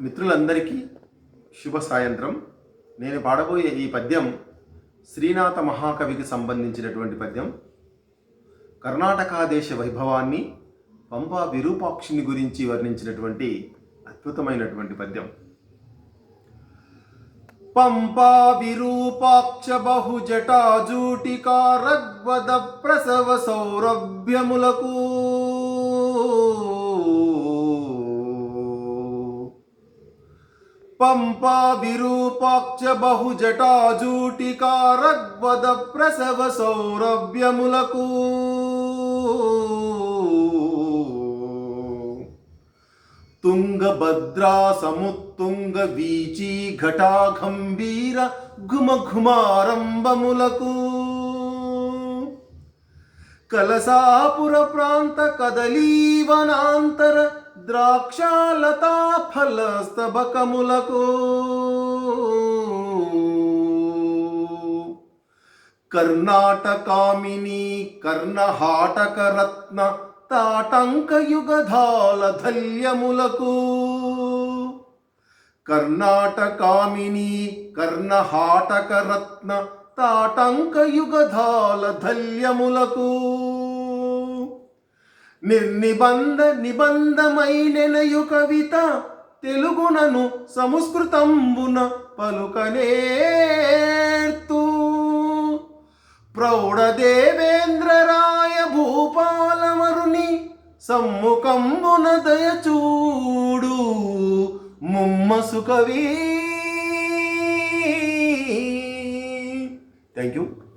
మిత్రులందరికీ శుభ సాయంత్రం. నేను పాడబోయే ఈ పద్యం శ్రీనాథ మహాకవికి సంబంధించినటువంటి పద్యం. కర్ణాటక దేశ వైభవాన్ని పంపా విరూపాక్షిని గురించి వర్ణించినటువంటి అద్భుతమైనటువంటి పద్యం. పంపా విరూపాక్ష బహుజటాజూటికా రగ్వద ప్రసవ సౌరభ్యములకు పంపా విరూపాక్ష బహుజటాజూటికా ప్రసవ సౌరభ్యములకు. తుంగభద్రా సముత్తుంగ వీచీ ఘటా గంభీర ఘుమ ఘుమారంభములకు కలసాపుర ప్రాంత కదలీవనాంతర ద్రాక్షాలతా ఫలస్తబకములకు కర్ణాటకామిని కర్ణహాటక రత్న తాటంక యుగధాల ధల్యములకు కర్ణాటకామిని కర్ణహాటక రత్న తాటంకయుగధాల ధల్యములకు నిర్నిబంధ నిబంధమైనయు కవిత తెలుగునను సంస్కృతంబున పలుకనేర్తు. ప్రౌఢదేవేంద్రరాయ భూపాలమరుని సమ్ముఖంబున దయచూడు ముమ్మసు కవీ. Thank you.